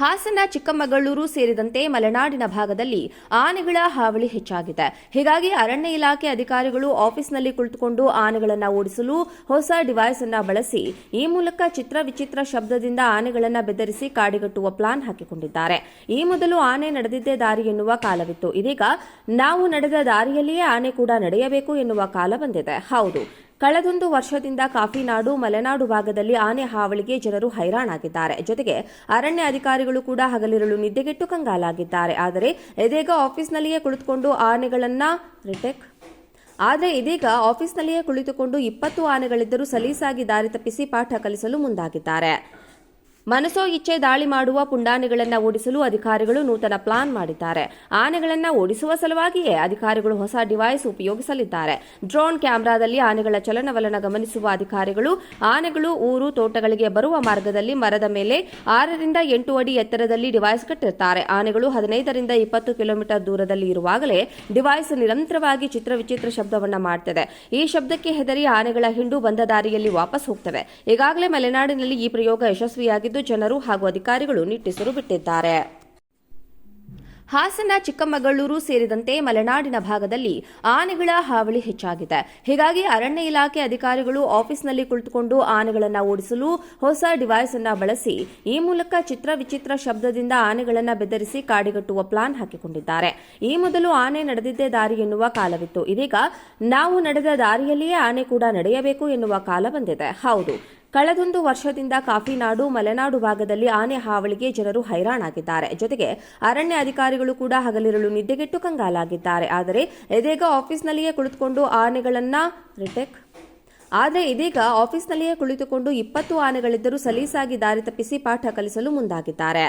ಹಾಸನ, ಚಿಕ್ಕಮಗಳೂರು ಸೇರಿದಂತೆ ಮಲೆನಾಡಿನ ಭಾಗದಲ್ಲಿ ಆನೆಗಳ ಹಾವಳಿ ಹೆಚ್ಚಾಗಿದೆ. ಹೀಗಾಗಿ ಅರಣ್ಯ ಇಲಾಖೆ ಅಧಿಕಾರಿಗಳು ಆಫೀಸ್ನಲ್ಲಿ ಕುಳಿತುಕೊಂಡು ಆನೆಗಳನ್ನು ಓಡಿಸಲು ಹೊಸ ಡಿವೈಸ್ ಅನ್ನು ಬಳಸಿ, ಈ ಮೂಲಕ ಚಿತ್ರ ವಿಚಿತ್ರ ಶಬ್ದದಿಂದ ಆನೆಗಳನ್ನು ಬೆದರಿಸಿ ಕಾಡಿಗಟ್ಟುವ ಪ್ಲಾನ್ ಹಾಕಿಕೊಂಡಿದ್ದಾರೆ. ಈ ಮೊದಲು ಆನೆ ನಡೆದಿದ್ದೇ ದಾರಿ ಎನ್ನುವ ಕಾಲವಿತ್ತು. ಇದೀಗ ನಾವು ನಡೆದ ದಾರಿಯಲ್ಲಿಯೇ ಆನೆ ಕೂಡ ನಡೆಯಬೇಕು ಎನ್ನುವ ಕಾಲ ಬಂದಿದೆ. ಹೌದು. ಕಳೆದೊಂದು ವರ್ಷದಿಂದ ಕಾಫಿನಾಡು ಮಲೆನಾಡು ಭಾಗದಲ್ಲಿ ಆನೆ ಹಾವಳಿಗೆ ಜನರು ಹೈರಾಣಾಗಿದ್ದಾರೆ. ಜೊತೆಗೆ ಅರಣ್ಯ ಅಧಿಕಾರಿಗಳು ಕೂಡ ಹಗಲಿರಲು ನಿದ್ದೆಗೆಟ್ಟು ಕಂಗಾಲಾಗಿದ್ದಾರೆ. ಆದರೆ ಇದೀಗ ಆಫೀಸ್ನಲ್ಲಿಯೇ ಕುಳಿತುಕೊಂಡು ಆನೆಗಳನ್ನ ರಿಟೆಕ್ ಆದರೆ ಇದೀಗ ಆಫೀಸ್ನಲ್ಲಿಯೇ ಕುಳಿತುಕೊಂಡು ಇಪ್ಪತ್ತು ಆನೆಗಳಿದ್ದರೂ ಸಲೀಸಾಗಿ ದಾರಿ ತಪ್ಪಿಸಿ ಪಾಠ ಕಲಿಸಲು ಮುಂದಾಗಿದ್ದಾರೆ. ಮನಸೋ ಇಚ್ಛೆ ದಾಳಿ ಮಾಡುವ ಪುಂಡಾನೆಗಳನ್ನ ಓಡಿಸಲು ಅಧಿಕಾರಿಗಳು ನೂತನ ಪ್ಲಾನ್ ಮಾಡಿದ್ದಾರೆ. ಆನೆಗಳನ್ನ ಓಡಿಸುವ ಸಲುವಾಗಿಯೇ ಅಧಿಕಾರಿಗಳು ಹೊಸ ಡಿವೈಸ್ ಉಪಯೋಗಿಸಲಿದ್ದಾರೆ. ಡ್ರೋನ್ ಕ್ಯಾಮೆರಾದಲ್ಲಿ ಆನೆಗಳ ಚಲನವಲನ ಗಮನಿಸುವ ಅಧಿಕಾರಿಗಳು ಆನೆಗಳು ಊರು ತೋಟಗಳಿಗೆ ಬರುವ ಮಾರ್ಗದಲ್ಲಿ ಮರದ ಮೇಲೆ ಆರರಿಂದ ಎಂಟು ಅಡಿ ಎತ್ತರದಲ್ಲಿ ಡಿವೈಸ್ ಕಟ್ಟಿರ್ತಾರೆ. ಆನೆಗಳು ಹದಿನೈದರಿಂದ ಇಪ್ಪತ್ತು ಕಿಲೋಮೀಟರ್ ದೂರದಲ್ಲಿ ಇರುವಾಗಲೇ ಡಿವೈಸ್ ನಿರಂತರವಾಗಿ ಚಿತ್ರ ವಿಚಿತ್ರ ಶಬ್ದವನ್ನ ಮಾಡ್ತದೆ. ಈ ಶಬ್ದಕ್ಕೆ ಹೆದರಿ ಆನೆಗಳ ಹಿಂಡು ಬಂದ ದಾರಿಯಲ್ಲಿ ವಾಪಸ್ ಹೋಗ್ತವೆ. ಈಗಾಗಲೇ ಮಲೆನಾಡಿನಲ್ಲಿ ಈ ಪ್ರಯೋಗ ಯಶಸ್ವಿಯಾಗಿದ್ದು ಜನರು ಹಾಗೂ ಅಧಿಕಾರಿಗಳು ನಿಟ್ಟುಸಿರು ಬಿಟ್ಟಿದ್ದಾರೆ. ಹಾಸನ ಚಿಕ್ಕಮಗಳೂರು ಸೇರಿದಂತೆ ಮಲೆನಾಡಿನ ಭಾಗದಲ್ಲಿ ಆನೆಗಳ ಹಾವಳಿ ಹೆಚ್ಚಾಗಿದೆ. ಹೀಗಾಗಿ ಅರಣ್ಯ ಇಲಾಖೆ ಅಧಿಕಾರಿಗಳು ಆಫೀಸ್ನಲ್ಲಿ ಕುಳಿತುಕೊಂಡು ಆನೆಗಳನ್ನು ಓಡಿಸಲು ಹೊಸ ಡಿವೈಸ್ ಅನ್ನು ಬಳಸಿ ಈ ಮೂಲಕ ಚಿತ್ರ ವಿಚಿತ್ರ ಶಬ್ದದಿಂದ ಆನೆಗಳನ್ನು ಬೆದರಿಸಿ ಕಾಡಿಗಟ್ಟುವ ಪ್ಲಾನ್ ಹಾಕಿಕೊಂಡಿದ್ದಾರೆ. ಈ ಮೊದಲು ಆನೆ ನಡೆದಿದ್ದೇ ದಾರಿ ಎನ್ನುವ ಕಾಲವಿತ್ತು. ಇದೀಗ ನಾವು ನಡೆದ ದಾರಿಯಲ್ಲಿಯೇ ಆನೆ ಕೂಡ ನಡೆಯಬೇಕು ಎನ್ನುವ ಕಾಲ ಬಂದಿದೆ. ಹೌದು. ಕಳೆದೊಂದು ವರ್ಷದಿಂದ ಕಾಫಿನಾಡು, ಮಲೆನಾಡು ಭಾಗದಲ್ಲಿ ಆನೆ ಹಾವಳಿಗೆ ಜನರು ಹೈರಾಣಾಗಿದ್ದಾರೆ. ಜೊತೆಗೆ ಅರಣ್ಯ ಅಧಿಕಾರಿಗಳು ಕೂಡ ಹಗಲಿರಲು ನಿದ್ದೆಗೆಟ್ಟು ಕಂಗಾಲಾಗಿದ್ದಾರೆ. ಆದರೆ ಇದೀಗ ಆಫೀಸ್ನಲ್ಲಿಯೇ ಕುಳಿತುಕೊಂಡು ಆನೆಗಳನ್ನ ರಿಟೆಕ್ ಆದರೆ ಇದೀಗ ಆಫೀಸ್ನಲ್ಲಿಯೇ ಕುಳಿತುಕೊಂಡು ಇಪ್ಪತ್ತು ಆನೆಗಳಿದ್ದರೂ ಸಲೀಸಾಗಿ ದಾರಿ ತಪ್ಪಿಸಿ ಪಾಠ ಕಲಿಸಲು ಮುಂದಾಗಿದ್ದಾರೆ.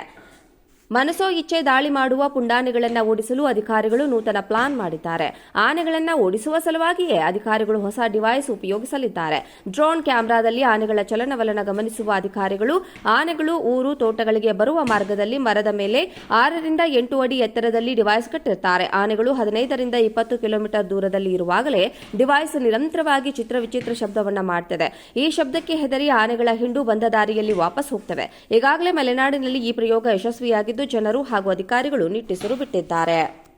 ಮನಸೋ ಇಚ್ಛೆ ದಾಳಿ ಮಾಡುವ ಪುಂಡಾನೆಗಳನ್ನು ಓಡಿಸಲು ಅಧಿಕಾರಿಗಳು ನೂತನ ಪ್ಲಾನ್ ಮಾಡಿದ್ದಾರೆ. ಆನೆಗಳನ್ನು ಓಡಿಸುವ ಸಲುವಾಗಿಯೇ ಅಧಿಕಾರಿಗಳು ಹೊಸ ಡಿವೈಸ್ ಉಪಯೋಗಿಸಲಿದ್ದಾರೆ. ಡ್ರೋನ್ ಕ್ಯಾಮೆರಾದಲ್ಲಿ ಆನೆಗಳ ಚಲನವಲನ ಗಮನಿಸುವ ಅಧಿಕಾರಿಗಳು ಆನೆಗಳು ಊರು ತೋಟಗಳಿಗೆ ಬರುವ ಮಾರ್ಗದಲ್ಲಿ ಮರದ ಮೇಲೆ ಆರರಿಂದ ಎಂಟು ಅಡಿ ಎತ್ತರದಲ್ಲಿ ಡಿವೈಸ್ ಕಟ್ಟಿರುತ್ತಾರೆ ಆನೆಗಳು ಹದಿನೈದರಿಂದ ಇಪ್ಪತ್ತು ಕಿಲೋಮೀಟರ್ ದೂರದಲ್ಲಿ ಇರುವಾಗಲೇ ಡಿವೈಸ್ ನಿರಂತರವಾಗಿ ಚಿತ್ರ ವಿಚಿತ್ರ ಶಬ್ದವನ್ನ ಮಾಡ್ತದೆ. ಈ ಶಬ್ದಕ್ಕೆ ಹೆದರಿ ಆನೆಗಳ ಹಿಂಡು ಬಂದ ದಾರಿಯಲ್ಲಿ ವಾಪಸ್ ಹೋಗ್ತವೆ. ಈಗಾಗಲೇ ಮಲೆನಾಡಿನಲ್ಲಿ ಈ ಪ್ರಯೋಗ ಯಶಸ್ವಿಯಾಗಿದ್ದು ಜನರು ಹಾಗೂ ಅಧಿಕಾರಿಗಳು ನಿಟ್ಟುಸಿರು ಬಿಟ್ಟಿದ್ದಾರೆ.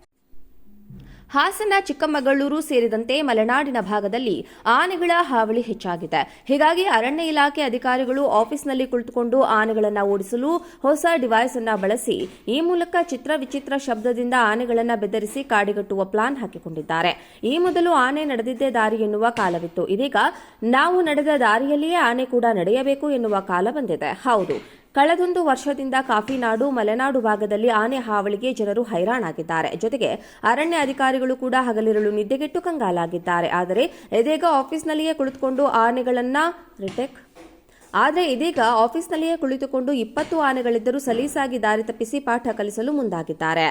ಹಾಸನ ಚಿಕ್ಕಮಗಳೂರು ಸೇರಿದಂತೆ ಮಲೆನಾಡಿನ ಭಾಗದಲ್ಲಿ ಆನೆಗಳ ಹಾವಳಿ ಹೆಚ್ಚಾಗಿದೆ. ಹೀಗಾಗಿ ಅರಣ್ಯ ಇಲಾಖೆ ಅಧಿಕಾರಿಗಳು ಆಫೀಸ್ನಲ್ಲಿ ಕುಳಿತುಕೊಂಡು ಆನೆಗಳನ್ನು ಓಡಿಸಲು ಹೊಸ ಡಿವೈಸ್ ಅನ್ನು ಬಳಸಿ ಈ ಮೂಲಕ ಚಿತ್ರ ವಿಚಿತ್ರ ಶಬ್ದದಿಂದ ಆನೆಗಳನ್ನು ಬೆದರಿಸಿ ಕಾಡಿಗಟ್ಟುವ ಪ್ಲಾನ್ ಹಾಕಿಕೊಂಡಿದ್ದಾರೆ. ಈ ಮೊದಲು ಆನೆ ನಡೆದಿದ್ದೇ ದಾರಿ ಎನ್ನುವ ಕಾಲವಿತ್ತು. ಇದೀಗ ನಾವು ನಡೆದ ದಾರಿಯಲ್ಲಿಯೇ ಆನೆ ಕೂಡ ನಡೆಯಬೇಕು ಎನ್ನುವ ಕಾಲ ಬಂದಿದೆ. ಹೌದು. ಕಳೆದೊಂದು ವರ್ಷದಿಂದ ಕಾಫಿನಾಡು, ಮಲೆನಾಡು ಭಾಗದಲ್ಲಿ ಆನೆ ಹಾವಳಿಗೆ ಜನರು ಹೈರಾಣಾಗಿದ್ದಾರೆ. ಜೊತೆಗೆ ಅರಣ್ಯ ಅಧಿಕಾರಿಗಳು ಕೂಡ ಹಗಲಿರಲು ನಿದ್ದೆಗೆಟ್ಟು ಕಂಗಾಲಾಗಿದ್ದಾರೆ. ಆದರೆ ಇದೀಗ ಆಫೀಸ್ನಲ್ಲಿಯೇ ಕುಳಿತುಕೊಂಡು ಆನೆಗಳನ್ನ ರಿಟೆಕ್ ಆದರೆ ಇದೀಗ ಆಫೀಸ್ನಲ್ಲಿಯೇ ಕುಳಿತುಕೊಂಡು ಇಪ್ಪತ್ತು ಆನೆಗಳಿದ್ದರೂ ಸಲೀಸಾಗಿ ದಾರಿ ತಪ್ಪಿಸಿ ಪಾಠ ಕಲಿಸಲು ಮುಂದಾಗಿದ್ದಾರೆ.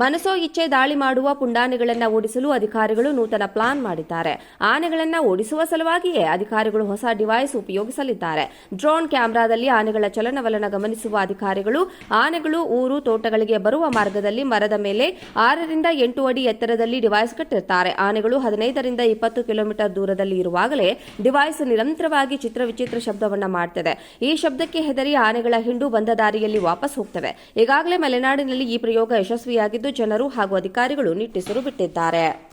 ಮನಸೋ ಇಚ್ಛೆ ದಾಳಿ ಮಾಡುವ ಪುಂಡಾನೆಗಳನ್ನು ಓಡಿಸಲು ಅಧಿಕಾರಿಗಳು ನೂತನ ಪ್ಲಾನ್ ಮಾಡಿದ್ದಾರೆ. ಆನೆಗಳನ್ನು ಓಡಿಸುವ ಸಲುವಾಗಿಯೇ ಅಧಿಕಾರಿಗಳು ಹೊಸ ಡಿವೈಸ್ ಉಪಯೋಗಿಸಲಿದ್ದಾರೆ. ಡ್ರೋನ್ ಕ್ಯಾಮೆರಾದಲ್ಲಿ ಆನೆಗಳ ಚಲನವಲನ ಗಮನಿಸುವ ಅಧಿಕಾರಿಗಳು, ಆನೆಗಳು ಊರು, ತೋಟಗಳಿಗೆ ಬರುವ ಮಾರ್ಗದಲ್ಲಿ ಮರದ ಮೇಲೆ ಆರರಿಂದ ಎಂಟು ಅಡಿ ಎತ್ತರದಲ್ಲಿ ಡಿವೈಸ್ ಕಟ್ಟಿರ್ತಾರೆ. ಆನೆಗಳು ಹದಿನೈದರಿಂದ ಇಪ್ಪತ್ತು ಕಿಲೋಮೀಟರ್ ದೂರದಲ್ಲಿ ಇರುವಾಗಲೇ ಡಿವೈಸ್ ನಿರಂತರವಾಗಿ ಚಿತ್ರ ವಿಚಿತ್ರ ಶಬ್ದವನ್ನ ಮಾಡ್ತದೆ. ಈ ಶಬ್ದಕ್ಕೆ ಹೆದರಿ ಆನೆಗಳ ಹಿಂಡು ಬಂದ ದಾರಿಯಲ್ಲಿ ವಾಪಸ್ ಹೋಗ್ತವೆ. ಈಗಾಗಲೇ ಮಲೆನಾಡಿನಲ್ಲಿ ಈ ಪ್ರಯೋಗ ಯಶಸ್ವಿಯಾಗಿದ್ದು ಜನರು ಹಾಗೂ ಅಧಿಕಾರಿಗಳು ನಿಟ್ಟುಸಿರು ಬಿಟ್ಟಿದ್ದಾರೆ.